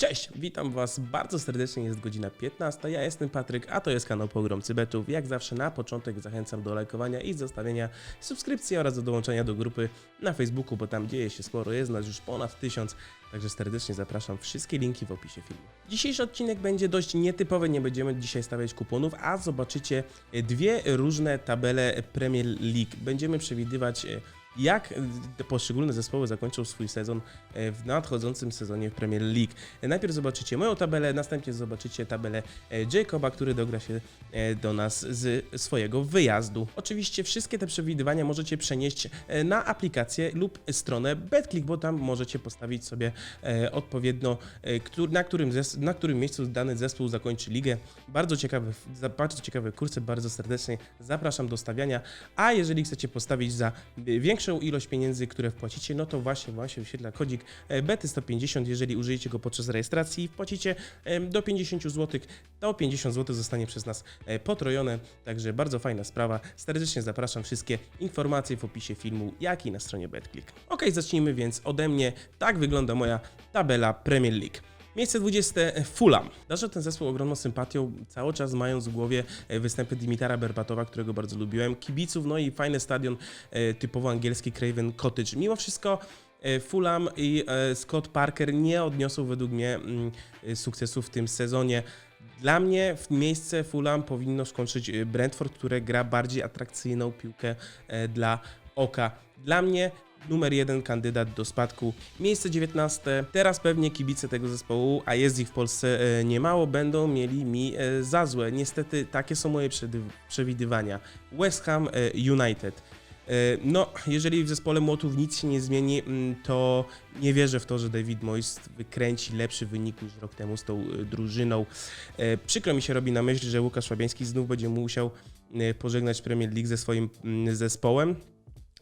Cześć, witam Was bardzo serdecznie, jest godzina 15, ja jestem Patryk, a to jest kanał Pogromcy Betów. Jak zawsze na początek zachęcam do lajkowania i zostawienia subskrypcji oraz do dołączenia do grupy na Facebooku, bo tam dzieje się sporo, jest nas już ponad 1000, także serdecznie zapraszam, wszystkie linki w opisie filmu. Dzisiejszy odcinek będzie dość nietypowy, nie będziemy dzisiaj stawiać kuponów, a zobaczycie dwie różne tabele Premier League. Będziemy przewidywać e, jak te poszczególne zespoły zakończą swój sezon e, w nadchodzącym sezonie Premier League. E, Najpierw zobaczycie moją tabelę, następnie zobaczycie tabelę e, Jacoba, który dogra się e, do nas z swojego wyjazdu. Oczywiście wszystkie te przewidywania możecie przenieść e, na aplikację lub stronę BetClick, bo tam możecie postawić sobie e, odpowiednio, e, na którym, na którym miejscu dany zespół zakończy ligę. Bardzo ciekawe, bardzo ciekawe kursy, bardzo serdecznie zapraszam do stawiania. A jeżeli chcecie postawić za y, większą ilość pieniędzy, które wpłacicie, no to właśnie Wam się kodzik e, bety 150. Jeżeli użyjecie go podczas rejestracji i wpłacicie em, do 50 zł, to 50 zł zostanie przez nas e, potrojone. Także bardzo fajna sprawa. Serdecznie zapraszam wszystkie informacje w opisie filmu, jak i na stronie BetClick. Ok, zacznijmy więc ode mnie. Tak wygląda moja tabela Premier League. Miejsce 20 Fulham. Darzę ten zespół ogromną sympatią, cały czas mając w głowie e, występy Dimitara Berbatowa, którego bardzo lubiłem, kibiców, no i fajny stadion e, typowo angielski Craven Cottage. Mimo wszystko e, Fulham i e, Scott Parker nie odniosą według mnie mm, e, sukcesu w tym sezonie. Dla mnie w miejsce Fulham powinno skończyć e, Brentford, które gra bardziej atrakcyjną piłkę e, dla oka. Dla mnie numer jeden kandydat do spadku. Miejsce 19. Teraz pewnie kibice tego zespołu, a jest ich w Polsce e, niemało, będą mieli mi e, za złe. Niestety takie są moje przewidywania. West Ham e, United. No, jeżeli w zespole Młotów nic się nie zmieni, mm, to nie wierzę w to, że David Moyes wykręci lepszy wynik niż rok temu z tą drużyną. Przykro mi się robi na myśl, że Łukasz Fabiański znów będzie musiał pożegnać Premier League ze swoim mm, zespołem.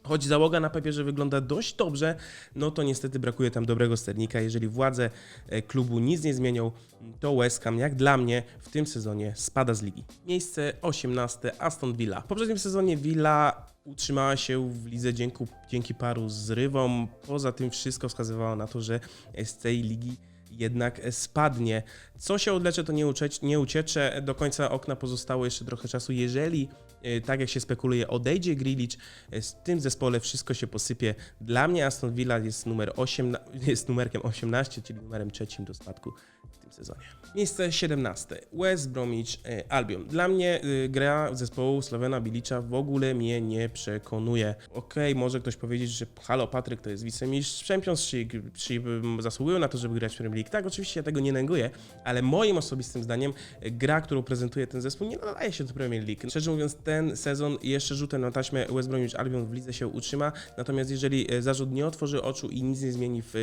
Choć załoga na papierze wygląda dość dobrze, no to niestety brakuje tam dobrego sternika. Jeżeli władze e, klubu nic nie zmienią, to West Ham, jak dla mnie, w tym sezonie spada z ligi. Miejsce 18 Aston Villa. W poprzednim sezonie Villa utrzymała się w lidze dzięki, dzięki paru zrywom. Poza tym wszystko wskazywało na to, że z tej ligi jednak spadnie. Co się odlecze, to nie, uciec- nie uciecze. Do końca okna pozostało jeszcze trochę czasu. Jeżeli, e, tak jak się spekuluje, odejdzie Grilich, e, z tym zespole wszystko się posypie. Dla mnie Aston Villa jest, numer 8, jest numerkiem 18, czyli numerem trzecim do spadku w tym sezonie. Miejsce 17. West Bromwich e, Albion. Dla mnie e, gra zespołu Slavena Bilicza w ogóle mnie nie przekonuje. Okej, może ktoś powiedzieć, że halo Patryk to jest wicemistrz Champions, czy, czy mm, zasługują na to, żeby grać w Premier League. Tak, oczywiście ja tego nie neguję, ale moim osobistym zdaniem e, gra, którą prezentuje ten zespół nie nadaje się do Premier League. Szczerze mówiąc, ten sezon jeszcze rzutem na taśmę West Bromwich Albion w lidze się utrzyma, natomiast jeżeli e, zarzut nie otworzy oczu i nic nie zmieni w,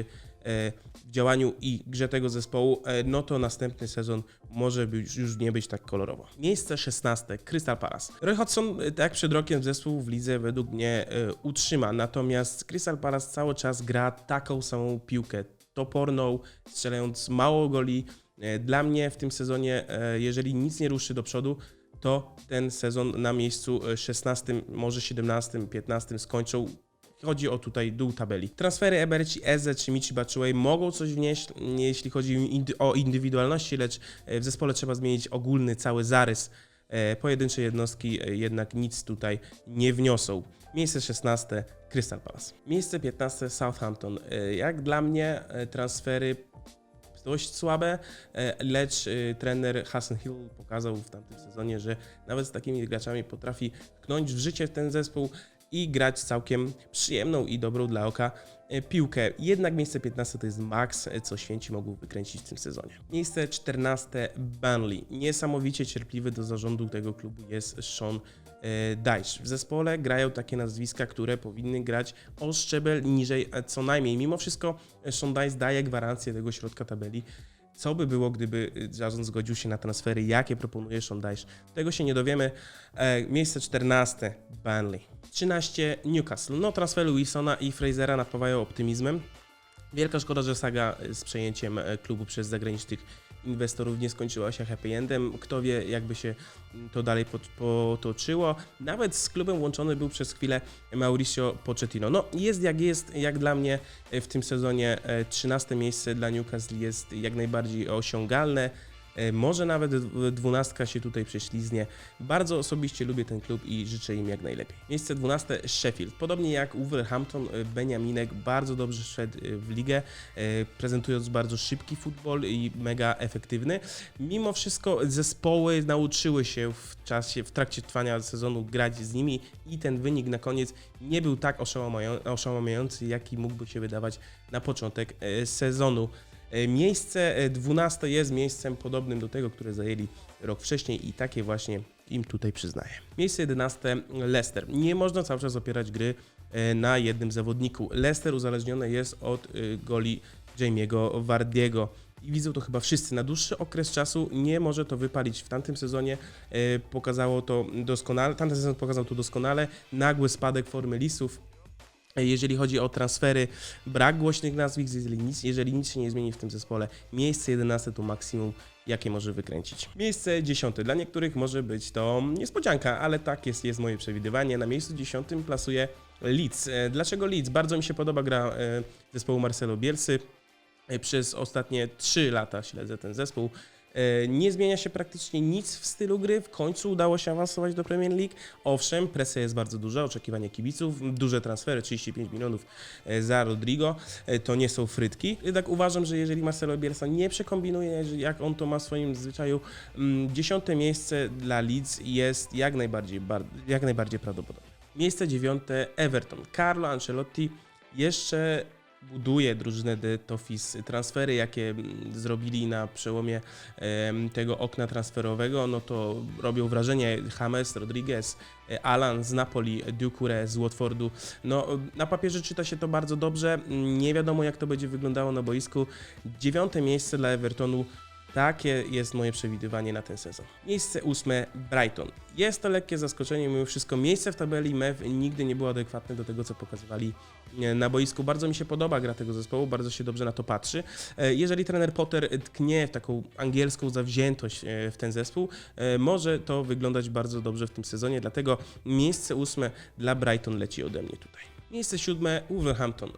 w działaniu i grze tego zespołu, e, no to następny sezon może być, już nie być tak kolorowo. Miejsce 16. Crystal Palace. Roy Hodgson, e, tak przed rokiem zespół w lidze według mnie e, utrzyma, natomiast Crystal Palace cały czas gra taką samą piłkę, toporną, strzelając mało goli. E, Dla mnie w tym sezonie, e, jeżeli nic nie ruszy do przodu, to ten sezon na miejscu e, 16, może 17, 15 skończą. Chodzi o tutaj dół tabeli. Transfery Eberci, Eze czy Michi Batshuayi mogą coś wnieść, jeśli chodzi o indywidualności, lecz e, w zespole trzeba zmienić ogólny cały zarys. E, Pojedyncze jednostki e, jednak nic tutaj nie wniosą. Miejsce 16 Crystal Palace. Miejsce 15 Southampton. Jak dla mnie transfery dość słabe, lecz trener Hassan Hill pokazał w tamtym sezonie, że nawet z takimi graczami potrafi tknąć w życie ten zespół i grać całkiem przyjemną i dobrą dla oka e, piłkę. Jednak miejsce 15 to jest max, e, co święci mogą wykręcić w tym sezonie. Miejsce 14 Burnley. Niesamowicie cierpliwy do zarządu tego klubu jest Sean e, Dyche. W zespole grają takie nazwiska, które powinny grać o szczebel niżej co najmniej. Mimo wszystko Sean Dyche daje gwarancję tego środka tabeli. Co by było, gdyby y, zarząd zgodził się na transfery, jakie proponuje Dyche? Tego się nie dowiemy. E, miejsce 14 Burnley. 13 Newcastle. No transfery Wilsona i Frasera napawają optymizmem. Wielka szkoda, że saga z przejęciem e, klubu przez zagranicznych inwestorów nie skończyła się happy endem. Kto wie, jakby się to dalej pot- potoczyło. Nawet z klubem łączony był przez chwilę Mauricio Pochettino. No, jest jak jest, jak dla mnie e, w tym sezonie e, 13 miejsce dla Newcastle jest jak najbardziej osiągalne. E, Może nawet dwunastka się tutaj prześliznie. Bardzo osobiście lubię ten klub i życzę im jak najlepiej. Miejsce 12 Sheffield. Podobnie jak Wolverhampton, e, Beniaminek bardzo dobrze szedł e, w ligę, prezentując bardzo szybki futbol i mega efektywny. Mimo wszystko zespoły nauczyły się w czasie, w trakcie trwania sezonu grać z nimi i ten wynik na koniec nie był tak oszałamiają- oszałamiający, jaki mógłby się wydawać na początek sezonu. E, Miejsce e, 12 jest miejscem podobnym do tego, które zajęli rok wcześniej i takie właśnie im tutaj przyznaję. Miejsce 11 Leicester. Nie można cały czas opierać gry e, na jednym zawodniku. Leicester uzależnione jest od e, goli Jamie'ego Wardiego. I widzą to chyba wszyscy. Na dłuższy okres czasu nie może to wypalić. W tamtym sezonie e, pokazało to doskonale, tamten sezon pokazał to doskonale. Nagły spadek formy Lisów. Jeżeli chodzi o transfery, brak głośnych nazwisk, jeżeli nic, jeżeli nic się nie zmieni w tym zespole, miejsce 11 to maksimum, jakie może wykręcić. Miejsce 10. Dla niektórych może być to niespodzianka, ale tak jest, jest moje przewidywanie. Na miejscu 10 plasuję Leeds. E, Dlaczego Leeds? Bardzo mi się podoba gra e, zespołu Marcelo Bielsy. E, Przez ostatnie 3 lata śledzę ten zespół. E, Nie zmienia się praktycznie nic w stylu gry. W końcu udało się awansować do Premier League. Owszem, presja jest bardzo duża, oczekiwania kibiców, duże transfery, 35 milionów e, za Rodrigo. E, To nie są frytki. Jednak uważam, że jeżeli Marcelo Bielsa nie przekombinuje, jak on to ma w swoim zwyczaju, mm, dziesiąte miejsce dla Leeds jest jak najbardziej, bar- jak najbardziej prawdopodobne. Miejsce dziewiąte Everton. Carlo Ancelotti jeszcze buduje drużynę Tofis. Transfery, jakie mm, zrobili na przełomie tego okna transferowego, no to robią wrażenie James, Rodriguez, e, Alan z Napoli, Ducure z Watfordu. No, na papierze czyta się to bardzo dobrze. Nie wiadomo, jak to będzie wyglądało na boisku. Dziewiąte miejsce dla Evertonu. Takie jest moje przewidywanie na ten sezon. Miejsce ósme Brighton. Jest to lekkie zaskoczenie, mimo wszystko miejsce w tabeli MEW nigdy nie było adekwatne do tego, co pokazywali e, na boisku. Bardzo mi się podoba gra tego zespołu, bardzo się dobrze na to patrzy. E, Jeżeli trener Potter tknie w taką angielską zawziętość e, w ten zespół, może to wyglądać bardzo dobrze w tym sezonie, dlatego miejsce ósme dla Brighton leci ode mnie tutaj. Miejsce siódme Wolverhampton.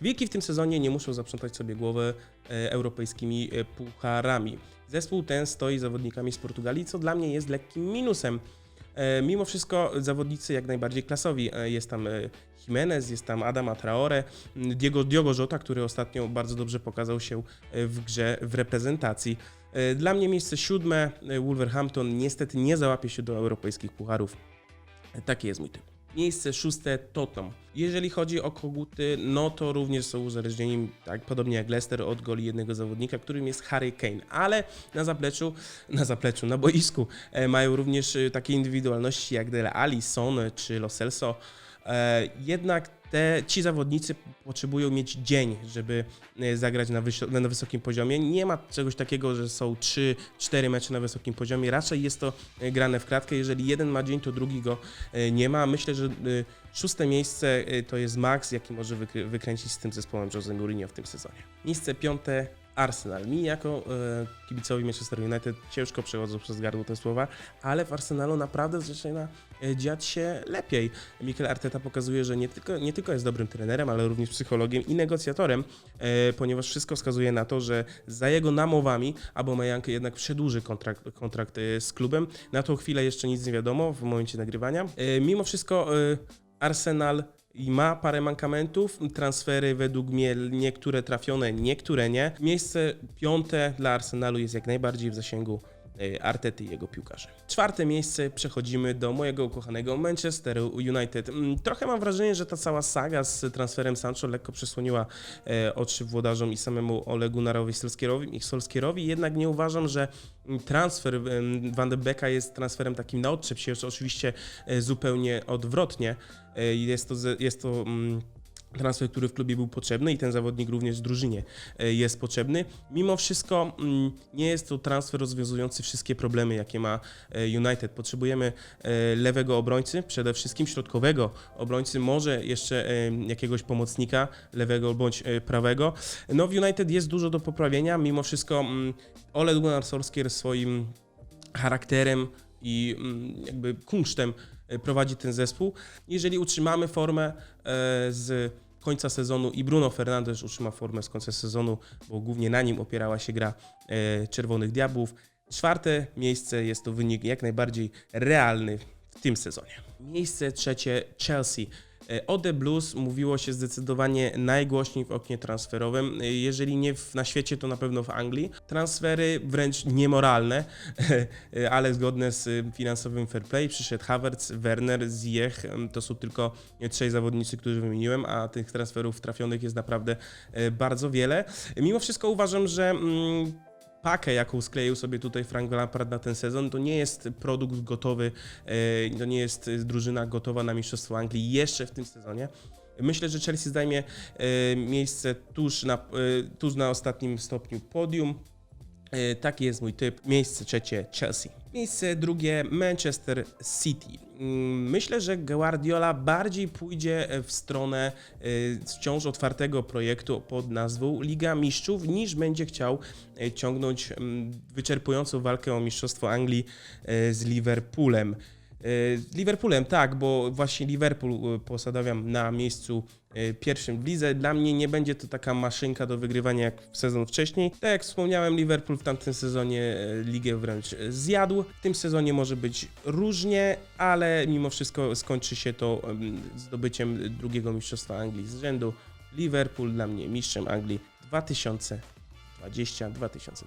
Wilki w tym sezonie nie muszą zaprzątać sobie głowy e, europejskimi e, pucharami. Zespół ten stoi zawodnikami z Portugalii, co dla mnie jest lekkim minusem. E, Mimo wszystko zawodnicy jak najbardziej klasowi. Jest tam Jimenez, jest tam Adama Traore, Diego, Diogo Jota, który ostatnio bardzo dobrze pokazał się w grze w reprezentacji. Dla mnie miejsce siódme Wolverhampton niestety nie załapie się do europejskich pucharów. Taki jest mój typ. Miejsce szóste Tottenham. Jeżeli chodzi o koguty, no to również są uzależnieni, tak podobnie jak Leicester, od goli jednego zawodnika, którym jest Harry Kane. Ale na zapleczu, na zapleczu, na boisku e, mają również e, takie indywidualności jak Dele Alli, Son czy Lo Celso. E, jednak te, ci zawodnicy potrzebują mieć dzień, żeby e, zagrać na, na wysokim poziomie. Nie ma czegoś takiego, że są 3-4 mecze na wysokim poziomie. Raczej jest to e, grane w kratkę. Jeżeli jeden ma dzień, to drugi go nie ma. Myślę, że szóste miejsce to jest maks, jaki może wykręcić z tym zespołem Jose Mourinho w tym sezonie. Miejsce piąte Arsenal. Mi jako e, kibicowi Manchester United ciężko przechodzą przez gardło te słowa, ale w Arsenalu naprawdę zaczyna e, dziać się lepiej. Mikel Arteta pokazuje, że nie tylko, nie tylko jest dobrym trenerem, ale również psychologiem i negocjatorem, e, ponieważ wszystko wskazuje na to, że za jego namowami Aubameyang jednak przedłuży kontrakt, kontrakt z klubem. Na tą chwilę jeszcze nic nie wiadomo w momencie nagrywania. Mimo wszystko Arsenal i ma parę mankamentów. Transfery według mnie niektóre trafione, niektóre nie. Miejsce piąte dla Arsenalu jest jak najbardziej w zasięgu Artety i jego piłkarzy. Czwarte miejsce przechodzimy do mojego ukochanego Manchesteru United. Mm, Trochę mam wrażenie, że ta cała saga z transferem Sancho lekko przysłoniła e, oczy włodarzom i samemu Ole Gunnarowi Solskierowi, i Solskierowi, jednak nie uważam, że transfer Van de Becka jest transferem takim na odczep się, oczywiście e, zupełnie odwrotnie. E, Jest to, jest to mm, transfer, który w klubie był potrzebny i ten zawodnik również w drużynie e, jest potrzebny. Mimo wszystko mm, nie jest to transfer rozwiązujący wszystkie problemy, jakie ma e, United. Potrzebujemy e, lewego obrońcy, przede wszystkim środkowego obrońcy, może jeszcze jakiegoś pomocnika lewego bądź prawego. No w United jest dużo do poprawienia, mimo wszystko mm, Ole Gunnar Solskjaer swoim charakterem i mm, jakby kunsztem e, prowadzi ten zespół. Jeżeli utrzymamy formę e, z końca sezonu i Bruno Fernandes utrzyma formę z końca sezonu, bo głównie na nim opierała się gra e, Czerwonych Diabłów. Czwarte miejsce jest to wynik jak najbardziej realny w tym sezonie. Miejsce trzecie Chelsea. E, O The Blues mówiło się zdecydowanie najgłośniej w oknie transferowym. E, Jeżeli nie w, na świecie, to na pewno w Anglii. Transfery wręcz niemoralne, e, ale zgodne z finansowym fair play. Przyszedł Havertz, Werner, Ziyech. To są tylko trzej zawodnicy, którzy wymieniłem, a tych transferów trafionych jest naprawdę bardzo wiele. Mimo wszystko uważam, że mm, pakę, jaką skleił sobie tutaj Frank Lampard na ten sezon, to nie jest produkt gotowy, e, to nie jest e, drużyna gotowa na Mistrzostwo Anglii jeszcze w tym sezonie. Myślę, że Chelsea zajmie e, miejsce tuż na, tuż na ostatnim stopniu podium. E, Taki jest mój typ. Miejsce trzecie Chelsea. Miejsce drugie Manchester City. Mm, Myślę, że Guardiola bardziej pójdzie w stronę e, wciąż otwartego projektu pod nazwą Liga Mistrzów, niż będzie chciał e, ciągnąć mm, wyczerpującą walkę o Mistrzostwo Anglii e, z Liverpoolem. Z Liverpoolem, tak, bo właśnie Liverpool e, posadawiam na miejscu e, pierwszym w lidze. Dla mnie nie będzie to taka maszynka do wygrywania jak w sezon wcześniej. Tak jak wspomniałem, Liverpool w tamtym sezonie e, ligę wręcz zjadł. W tym sezonie może być różnie, ale mimo wszystko skończy się to em, zdobyciem drugiego mistrzostwa Anglii z rzędu. Liverpool dla mnie mistrzem Anglii 2020-2020.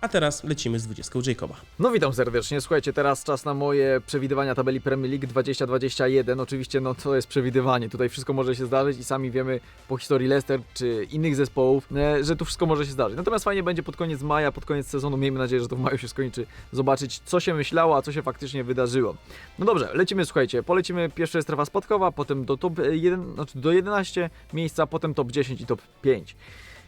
A teraz lecimy z 20 Jacoba. No witam serdecznie. Słuchajcie, teraz czas na moje przewidywania tabeli Premier League 2021. Oczywiście no to jest przewidywanie. Tutaj wszystko może się zdarzyć i sami wiemy po historii Leicester czy innych zespołów, e, że tu wszystko może się zdarzyć. Natomiast fajnie będzie pod koniec maja, pod koniec sezonu, miejmy nadzieję, że to w maju się skończy, zobaczyć co się myślało, a co się faktycznie wydarzyło. No dobrze, lecimy, słuchajcie. Polecimy pierwsza strefa spadkowa, potem do top 1, znaczy do 11 miejsca, potem top 10 i top 5.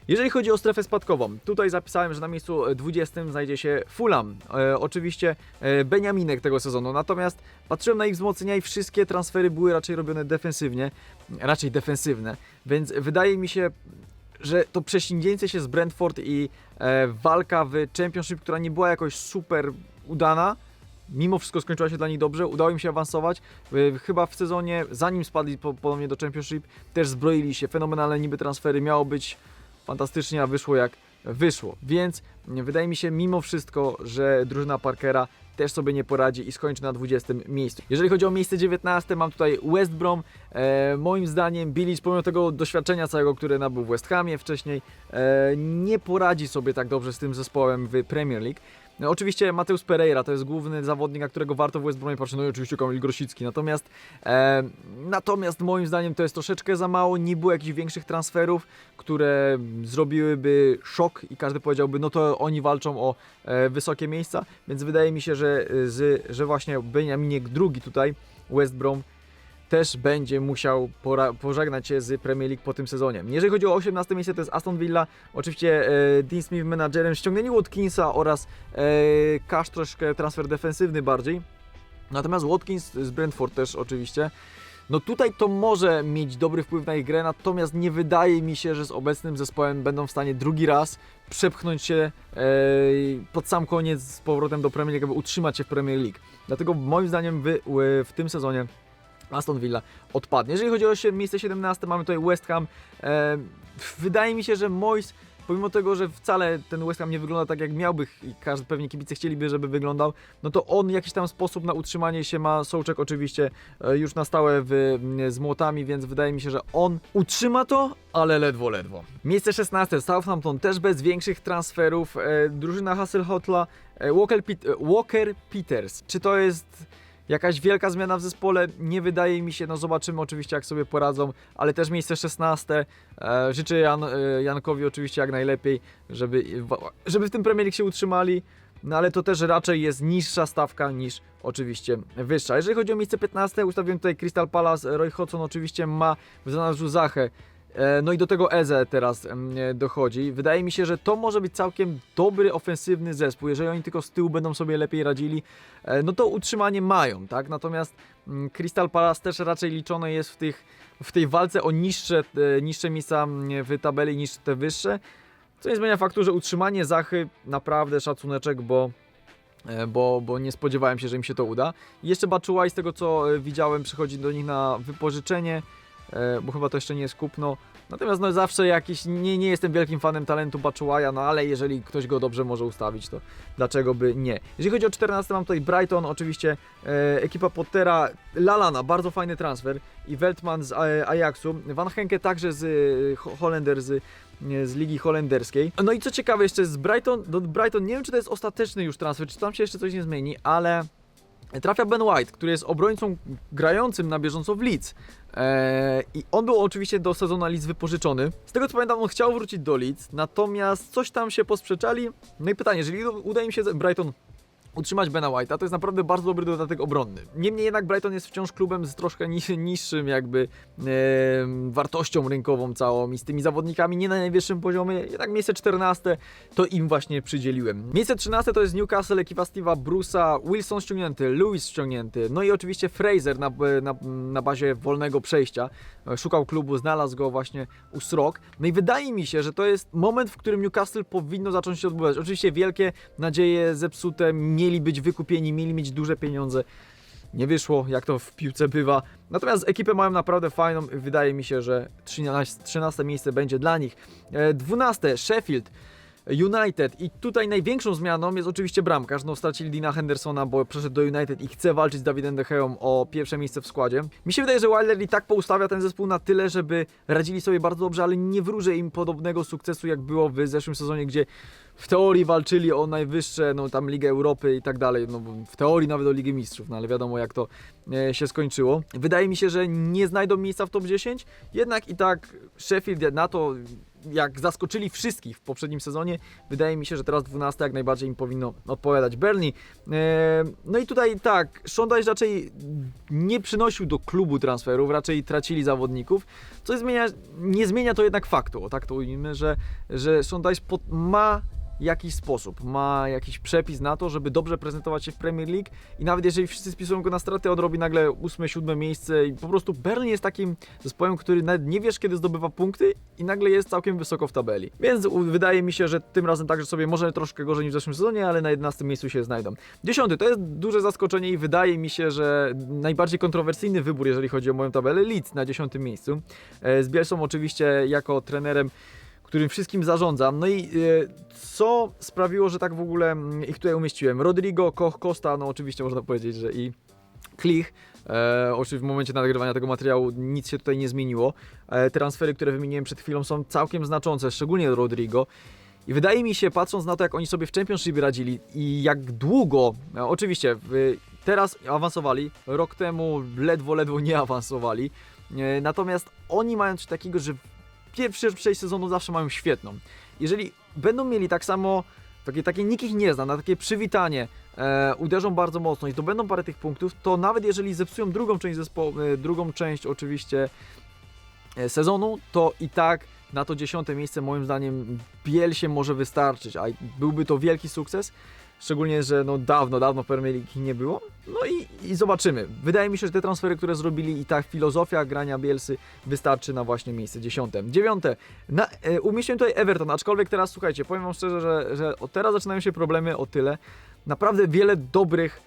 Jeżeli chodzi o strefę spadkową, tutaj zapisałem, że na miejscu 20 znajdzie się Fulham. E, oczywiście e, Beniaminek tego sezonu, natomiast patrzyłem na ich wzmocnienia i wszystkie transfery były raczej robione defensywnie, raczej defensywne, więc wydaje mi się, że to prześcignięcie się z Brentford i e, walka w Championship, która nie była jakoś super udana, mimo wszystko skończyła się dla nich dobrze, udało im się awansować. E, Chyba w sezonie, zanim spadli po, ponownie do Championship, też zbroili się. Fenomenalne niby transfery, miało być fantastycznie, a wyszło jak wyszło. Więc wydaje mi się mimo wszystko, że drużyna Parkera też sobie nie poradzi i skończy na 20 miejscu. Jeżeli chodzi o miejsce 19, mam tutaj West Brom. E, moim zdaniem Bilic, pomimo tego doświadczenia całego, które nabył w West Hamie wcześniej, e, nie poradzi sobie tak dobrze z tym zespołem w Premier League. No, oczywiście Mateusz Pereira to jest główny zawodnik, na którego warto w West Bromie patrzeć, no i oczywiście Kamil Grosicki. Natomiast, e, natomiast moim zdaniem to jest troszeczkę za mało, nie było jakichś większych transferów, które zrobiłyby szok i każdy powiedziałby, no to oni walczą o e, wysokie miejsca, więc wydaje mi się, że, e, z, że właśnie Benjaminek drugi tutaj, West Brom, też będzie musiał pożegnać się z Premier League po tym sezonie. Jeżeli chodzi o 18 miejsce, to jest Aston Villa. Oczywiście e, Dean Smith menadżerem, ściągnięcie Watkinsa oraz e, Cash troszkę transfer defensywny bardziej. Natomiast Watkins z Brentford też oczywiście. No tutaj to może mieć dobry wpływ na ich grę, natomiast nie wydaje mi się, że z obecnym zespołem będą w stanie drugi raz przepchnąć się e, pod sam koniec z powrotem do Premier League, aby utrzymać się w Premier League. Dlatego moim zdaniem wy, w tym sezonie Aston Villa odpadnie. Jeżeli chodzi o miejsce 17, mamy tutaj West Ham. E, wydaje mi się, że Moyes, pomimo tego, że wcale ten West Ham nie wygląda tak jak miałby i każdy pewnie kibice chcieliby, żeby wyglądał, no to on jakiś tam sposób na utrzymanie się ma. Sołczek oczywiście e, już na stałe w, z młotami, więc wydaje mi się, że on utrzyma to, ale ledwo, ledwo. Miejsce 16, Southampton też bez większych transferów. E, drużyna Hasselhotla, Walker, Pit- Walker Peters. Czy to jest Jakaś wielka zmiana w zespole nie wydaje mi się, no zobaczymy oczywiście jak sobie poradzą, ale też miejsce 16. E, życzę Jan, e, Jankowi oczywiście jak najlepiej, żeby, żeby w tym Premier się utrzymali. no ale to też raczej jest niższa stawka niż oczywiście wyższa. Jeżeli chodzi o miejsce 15, ustawiłem tutaj Crystal Palace, Roy Hodgson oczywiście ma w zanadrzu Zachę, No i do tego Eze teraz e, dochodzi. Wydaje mi się, że to może być całkiem dobry, ofensywny zespół. Jeżeli oni tylko z tyłu będą sobie lepiej radzili, e, no to utrzymanie mają, tak? Natomiast mm, Crystal Palace też raczej liczone jest w, tych, w tej walce o niższe, e, niższe miejsca mm, w tabeli niż te wyższe. Co nie zmienia faktu, że utrzymanie Zachy naprawdę szacuneczek, bo e, bo, bo nie spodziewałem się, że im się to uda. Jeszcze Bachuaj, z tego co e, widziałem, przychodzi do nich na wypożyczenie, e, bo chyba to jeszcze nie jest kupno. Natomiast no zawsze jakiś, nie, nie jestem wielkim fanem talentu Bachuaja, no ale jeżeli ktoś go dobrze może ustawić, to dlaczego by nie. Jeżeli chodzi o 14, mam tutaj Brighton, oczywiście e, ekipa Pottera, Lalana, bardzo fajny transfer i Weltman z e, Ajaxu, Van Henke także z e, Ho- Holender z nie, z ligi holenderskiej. No i co ciekawe jeszcze z Brighton, do Brighton nie wiem czy to jest ostateczny już transfer, czy tam się jeszcze coś nie zmieni, ale trafia Ben White, który jest obrońcą grającym na bieżąco w Leeds. Eee, I on był oczywiście do sezonu Leeds wypożyczony. Z tego co pamiętam, on chciał wrócić do Leeds, natomiast coś tam się posprzeczali. No i pytanie, jeżeli uda im się Brighton utrzymać Bena White'a, to jest naprawdę bardzo dobry dodatek obronny. Niemniej jednak Brighton jest wciąż klubem z troszkę niż, niższym jakby em, wartością rynkową całą i z tymi zawodnikami nie na najwyższym poziomie, jednak miejsce 14 to im właśnie przydzieliłem. Miejsce 13 to jest Newcastle, ekipa Steve'a Bruce'a, Wilson ściągnięty, Lewis ściągnięty, no i oczywiście Fraser na, na, na bazie wolnego przejścia. Szukał klubu, znalazł go właśnie u Srok. No i wydaje mi się, że to jest moment, w którym Newcastle powinno zacząć się odbywać. Oczywiście wielkie nadzieje zepsute, mieli być wykupieni, mieli mieć duże pieniądze. Nie wyszło, jak to w piłce bywa. Natomiast ekipę mają naprawdę fajną. Wydaje mi się, że 13, 13 miejsce będzie dla nich. E, 12 Sheffield. United i tutaj największą zmianą jest oczywiście bramkarz, no stracili Dina Hendersona, bo przeszedł do United i chce walczyć z Davidem De Geą o pierwsze miejsce w składzie. Mi się wydaje, że Wilder i tak poustawia ten zespół na tyle, żeby radzili sobie bardzo dobrze, ale nie wróżę im podobnego sukcesu jak było w zeszłym sezonie, gdzie w teorii walczyli o najwyższe, no tam Ligę Europy i tak dalej, no w teorii nawet o Ligę Mistrzów, no ale wiadomo jak to e, się skończyło. Wydaje mi się, że nie znajdą miejsca w top 10, jednak i tak Sheffield na to jak zaskoczyli wszystkich w poprzednim sezonie, wydaje mi się, że teraz 12 jak najbardziej im powinno odpowiadać. Bernie. No i tutaj tak, Dyche raczej nie przynosił do klubu transferów, raczej tracili zawodników, co zmienia, nie zmienia to jednak faktu, o tak to ujmijmy, że, że pod, ma jakiś sposób, ma jakiś przepis na to, żeby dobrze prezentować się w Premier League i nawet jeżeli wszyscy spisują go na straty, on robi nagle 8-7 miejsce i po prostu Burnley jest takim zespołem, który nawet nie wiesz kiedy zdobywa punkty i nagle jest całkiem wysoko w tabeli. Więc wydaje mi się, że tym razem także sobie może troszkę gorzej niż w zeszłym sezonie, ale na 11 miejscu się znajdą. Dziesiąty to jest duże zaskoczenie i wydaje mi się, że najbardziej kontrowersyjny wybór, jeżeli chodzi o moją tabelę, Leeds na 10 miejscu. E, Z Bielsą oczywiście jako trenerem którym wszystkim zarządzam. No i e, co sprawiło, że tak w ogóle mm, ich tutaj umieściłem? Rodrigo, Koch, Costa, no oczywiście można powiedzieć, że i Klich. E, oczywiście w momencie nagrywania tego materiału nic się tutaj nie zmieniło. E, transfery, które wymieniłem przed chwilą są całkiem znaczące, szczególnie Rodrigo. I wydaje mi się, patrząc na to, jak oni sobie w Championship radzili i jak długo, e, oczywiście teraz awansowali, rok temu ledwo, ledwo nie awansowali. E, natomiast oni mają coś takiego, że pierwsze przejść sezonu zawsze mają świetną. Jeżeli będą mieli tak samo, takie, takie nikt ich nie zna, na takie przywitanie, e, uderzą bardzo mocno i zdobędą parę tych punktów, to nawet jeżeli zepsują drugą część zespołu, e, drugą część oczywiście e, sezonu, to i tak na to dziesiąte miejsce moim zdaniem Biel się może wystarczyć, a byłby to wielki sukces. Szczególnie, że no dawno, dawno Premier League nie było. No i, i zobaczymy. Wydaje mi się, że te transfery, które zrobili i ta filozofia grania Bielsy wystarczy na właśnie miejsce dziesiąte. Dziewiąte. Na, e, umieściłem tutaj Everton, aczkolwiek teraz słuchajcie, powiem wam szczerze, że, że teraz zaczynają się problemy o tyle. Naprawdę wiele dobrych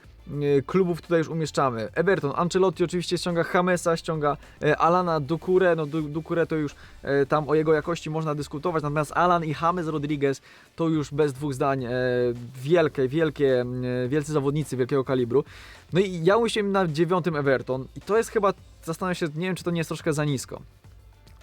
klubów tutaj już umieszczamy. Everton, Ancelotti oczywiście ściąga Jamesa, ściąga e, Alana Dukurę, no Du- Dukurę to już e, tam o jego jakości można dyskutować, natomiast Alan i James Rodriguez to już bez dwóch zdań e, wielkie, wielkie, e, wielcy zawodnicy wielkiego kalibru. No i ja umieściłem na dziewiątym Everton i to jest chyba, zastanawiam się, nie wiem czy to nie jest troszkę za nisko.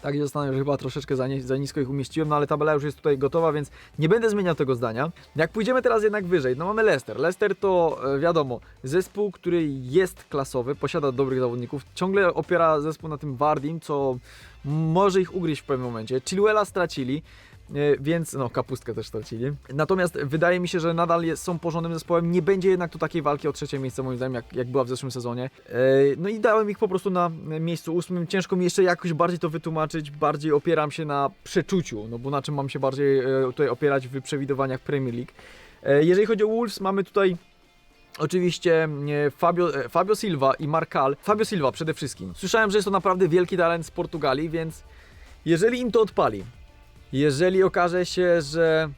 Tak, i zastanawiam się, że chyba troszeczkę za, nie, za nisko ich umieściłem, no ale tabela już jest tutaj gotowa, więc nie będę zmieniał tego zdania. Jak pójdziemy teraz jednak wyżej, no mamy Leicester. Leicester to e, wiadomo, zespół, który jest klasowy, posiada dobrych zawodników, ciągle opiera zespół na tym Wardim, co może ich ugryźć w pewnym momencie. Chilwella stracili. Więc no kapustkę też stracili. Natomiast wydaje mi się, że nadal jest, są porządnym zespołem, nie będzie jednak tu takiej walki o trzecie miejsce moim zdaniem, jak, jak była w zeszłym sezonie. E, No i dałem ich po prostu na miejscu ósmym, ciężko mi jeszcze jakoś bardziej to wytłumaczyć, bardziej opieram się na przeczuciu, no bo na czym mam się bardziej e, tutaj opierać w przewidywaniach Premier League. E, Jeżeli chodzi o Wolves, mamy tutaj Oczywiście e, Fabio, e, Fabio Silva i Marcal. Fabio Silva przede wszystkim. Słyszałem, że jest to naprawdę wielki talent z Portugalii, więc jeżeli im to odpali, jeżeli okaże się, że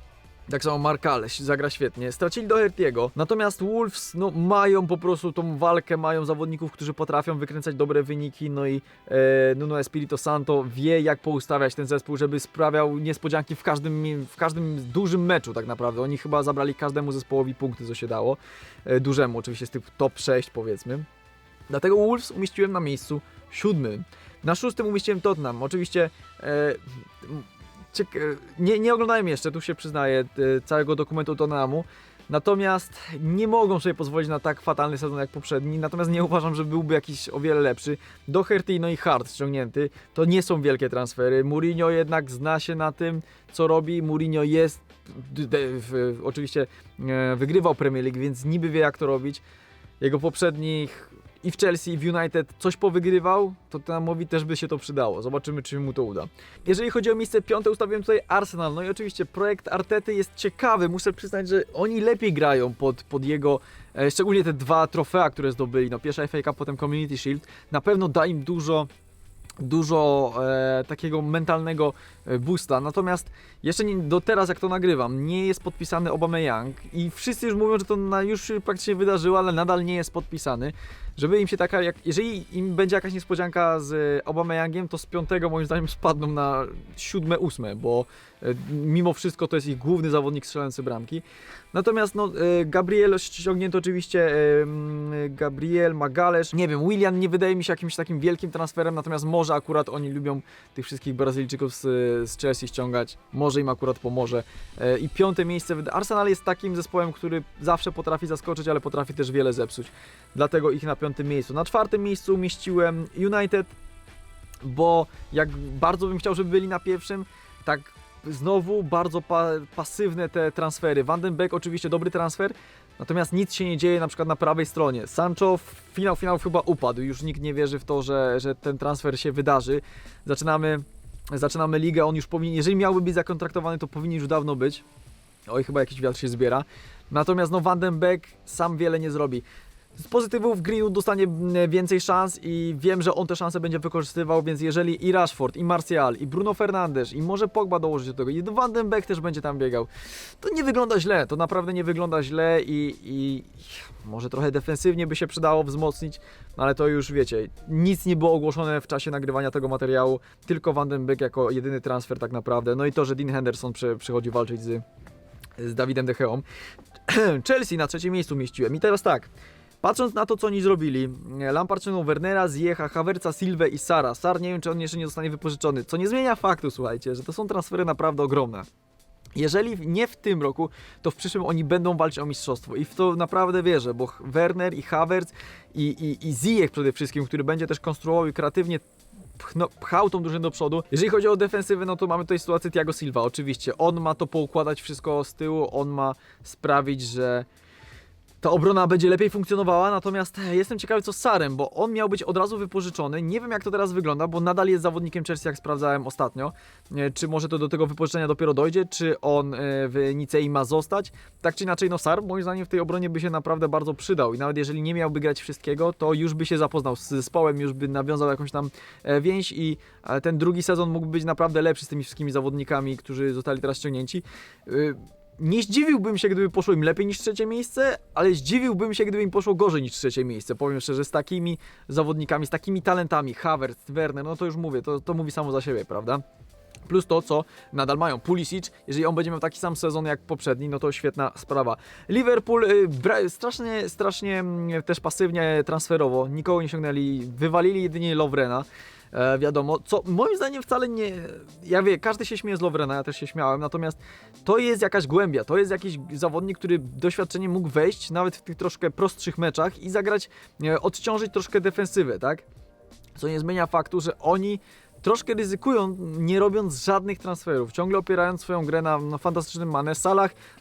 tak samo Marcal zagra świetnie, stracili Doherty'ego, natomiast Wolves no, mają po prostu tą walkę, mają zawodników, którzy potrafią wykręcać dobre wyniki, no i e, Nuno Espirito Santo wie jak poustawiać ten zespół, żeby sprawiał niespodzianki w każdym, w każdym dużym meczu tak naprawdę. Oni chyba zabrali każdemu zespołowi punkty, co się dało, e, dużemu oczywiście z tych top 6 powiedzmy. Dlatego Wolves umieściłem na miejscu siódmym. Na szóstym umieściłem Tottenham. Oczywiście e, nie, nie oglądałem jeszcze, tu się przyznaję, e, całego dokumentu Tottenhamu. Natomiast nie mogą sobie pozwolić na tak fatalny sezon jak poprzedni. Natomiast nie uważam, że byłby jakiś o wiele lepszy. Doherty no i Hart ściągnięty. To nie są wielkie transfery. Mourinho jednak zna się na tym, co robi. Mourinho jest, oczywiście e, wygrywał Premier League, więc niby wie jak to robić. Jego poprzednich i w Chelsea, i w United coś powygrywał, to Tottenhamowi też by się to przydało. Zobaczymy, czy mu to uda. Jeżeli chodzi o miejsce piąte, ustawiłem tutaj Arsenal. No i oczywiście projekt Artety jest ciekawy. Muszę przyznać, że oni lepiej grają pod, pod jego, e, szczególnie te dwa trofea, które zdobyli. No pierwsza FA Cup, potem Community Shield. Na pewno da im dużo dużo e, takiego mentalnego boosta. Natomiast jeszcze nie, do teraz, jak to nagrywam, nie jest podpisany Aubameyang i wszyscy już mówią, że to na, już praktycznie wydarzyło, ale nadal nie jest podpisany. Żeby im się taka, jak, jeżeli im będzie jakaś niespodzianka z Aubameyangiem, to z piątego moim zdaniem spadną na siódme, ósme, bo e, mimo wszystko to jest ich główny zawodnik strzelający bramki. Natomiast no, e, Gabriel ściągnięto oczywiście, e, Gabriel, Magalesz, nie wiem, William nie wydaje mi się jakimś takim wielkim transferem, natomiast może akurat oni lubią tych wszystkich Brazylijczyków z, z Chelsea ściągać, może im akurat pomoże. E, I piąte miejsce, Arsenal jest takim zespołem, który zawsze potrafi zaskoczyć, ale potrafi też wiele zepsuć, dlatego ich na piątym miejscu. Na czwartym miejscu umieściłem United, bo jak bardzo bym chciał, żeby byli na pierwszym, tak znowu bardzo pa pasywne te transfery. Van den Beek oczywiście dobry transfer, natomiast nic się nie dzieje na przykład na prawej stronie. Sancho finał finał chyba upadł, już nikt nie wierzy w to, że, że ten transfer się wydarzy. Zaczynamy, zaczynamy ligę, on już powinien, jeżeli miałby być zakontraktowany, to powinien już dawno być. Oj, chyba jakiś wiatr się zbiera. Natomiast no Van den Beek sam wiele nie zrobi. Z pozytywów Greenwood dostanie mm, więcej szans i wiem, że on te szanse będzie wykorzystywał, więc jeżeli i Rashford, i Martial, i Bruno Fernandes, i może Pogba dołożyć do tego, i Van den Beek też będzie tam biegał, to nie wygląda źle, to naprawdę nie wygląda źle i, i może trochę defensywnie by się przydało wzmocnić, no ale to już wiecie, nic nie było ogłoszone w czasie nagrywania tego materiału, tylko Van den Beek jako jedyny transfer tak naprawdę, no i to, że Dean Henderson przy, przychodzi walczyć z, z Dawidem De Geą. Chelsea na trzecim miejscu mieściłem i teraz tak, Patrząc na to, co oni zrobili, e, Lampard ciągnął Wernera, Ziecha, Havertza, Silwę i Sara. Sar nie wiem, czy on jeszcze nie zostanie wypożyczony, co nie zmienia faktu, słuchajcie, że to są transfery naprawdę ogromne. Jeżeli nie w tym roku, to w przyszłym oni będą walczyć o mistrzostwo i w to naprawdę wierzę, bo Werner i Havertz i, i, i Ziyech przede wszystkim, który będzie też konstruował i kreatywnie pchno, pchał tą drużynę do przodu. Jeżeli chodzi o defensywę, no to mamy tutaj sytuację Thiago Silva. Oczywiście on ma to poukładać wszystko z tyłu, on ma sprawić, że ta obrona będzie lepiej funkcjonowała, natomiast jestem ciekawy co z Sarem, bo on miał być od razu wypożyczony. Nie wiem jak to teraz wygląda, bo nadal jest zawodnikiem Chelsea, jak sprawdzałem ostatnio. E, Czy może to do tego wypożyczenia dopiero dojdzie, czy on e, w Nicei ma zostać. Tak czy inaczej, no Sar moim zdaniem w tej obronie by się naprawdę bardzo przydał i nawet jeżeli nie miałby grać wszystkiego, to już by się zapoznał z zespołem, już by nawiązał jakąś tam e, więź i e, ten drugi sezon mógł być naprawdę lepszy z tymi wszystkimi zawodnikami, którzy zostali teraz ściągnięci. Nie zdziwiłbym się, gdyby poszło im lepiej niż trzecie miejsce, ale zdziwiłbym się, gdyby im poszło gorzej niż trzecie miejsce. Powiem szczerze, z takimi zawodnikami, z takimi talentami, Havertz, Werner, no to już mówię, to, to mówi samo za siebie, prawda? Plus to, co nadal mają. Pulisic, jeżeli on będzie miał taki sam sezon jak poprzedni, no to świetna sprawa. Liverpool y, strasznie, strasznie mm, też pasywnie transferowo, nikogo nie sięgnęli, wywalili jedynie Lovrena. E, wiadomo, co moim zdaniem wcale nie. Ja wiem, każdy się śmieje z Lovrena, ja też się śmiałem, natomiast to jest jakaś głębia, to jest jakiś zawodnik, który doświadczenie mógł wejść nawet w tych troszkę prostszych meczach i zagrać, e, odciążyć troszkę defensywę, tak? Co nie zmienia faktu, że oni troszkę ryzykują, nie robiąc żadnych transferów, ciągle opierając swoją grę na, na fantastycznym Mane.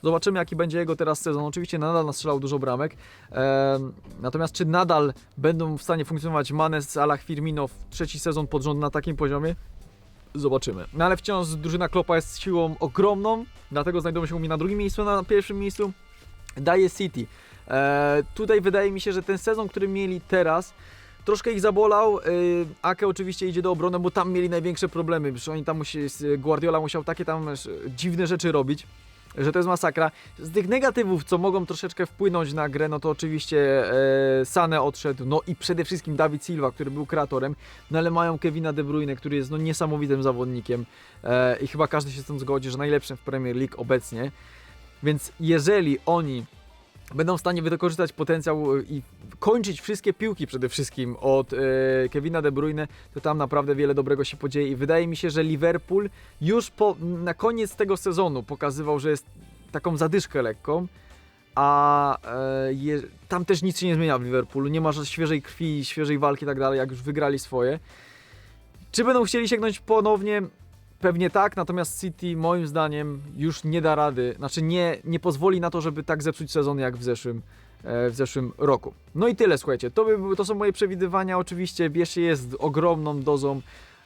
Zobaczymy jaki będzie jego teraz sezon. Oczywiście nadal nastrzelał dużo bramek, Em, natomiast czy nadal będą w stanie funkcjonować Mane, Salah, Firmino w trzeci sezon pod rząd na takim poziomie? Zobaczymy. No ale wciąż drużyna Klopa jest siłą ogromną, dlatego znajdują się u mnie na drugim miejscu, na pierwszym miejscu daje City. E, tutaj wydaje mi się, że ten sezon, który mieli teraz, troszkę ich zabolał. E, Ake oczywiście idzie do obrony, bo tam mieli największe problemy. Przecież oni tam musi, Guardiola musiał takie tam dziwne rzeczy robić. Że to jest masakra. Z tych negatywów, co mogą troszeczkę wpłynąć na grę, no to oczywiście e, Sane odszedł, no i przede wszystkim Dawid Silva, który był kreatorem, no ale mają Kevina De Bruyne, który jest no niesamowitym zawodnikiem e, i chyba każdy się z tym zgodzi, że najlepszym w Premier League obecnie. Więc jeżeli oni będą w stanie wykorzystać potencjał y, i kończyć wszystkie piłki przede wszystkim od e, Kevina De Bruyne, to tam naprawdę wiele dobrego się podzieje i wydaje mi się, że Liverpool już po, na koniec tego sezonu pokazywał, że jest taką zadyszkę lekką, a e, je, tam też nic się nie zmienia w Liverpoolu, nie ma świeżej krwi, świeżej walki i tak dalej, jak już wygrali swoje. Czy będą chcieli sięgnąć ponownie? Pewnie tak, natomiast City moim zdaniem już nie da rady, znaczy nie, nie pozwoli na to, żeby tak zepsuć sezon jak w zeszłym, e, w zeszłym roku. No i tyle, słuchajcie, to, by, to są moje przewidywania, oczywiście bierzcie je z ogromną dozą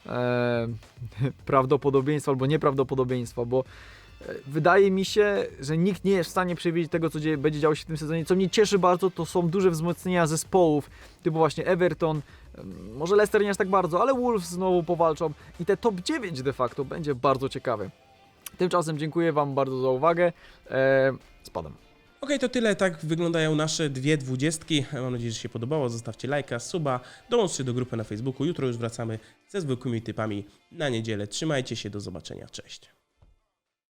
e, prawdopodobieństwa albo nieprawdopodobieństwa, bo e, wydaje mi się, że nikt nie jest w stanie przewidzieć tego, co dzieje, będzie działo się w tym sezonie. Co mnie cieszy bardzo, to są duże wzmocnienia zespołów, typu właśnie Everton, może Leicester nie aż tak bardzo, ale Wolves znowu powalczą i te top 9 de facto będzie bardzo ciekawe. Tymczasem dziękuję Wam bardzo za uwagę. E, spadam. Okej, to tyle. Tak wyglądają nasze dwie dwudziestki. Mam nadzieję, że się podobało. Zostawcie lajka, suba, dołączcie do grupy na Facebooku. Jutro już wracamy ze zwykłymi typami na niedzielę. Trzymajcie się, do zobaczenia. Cześć.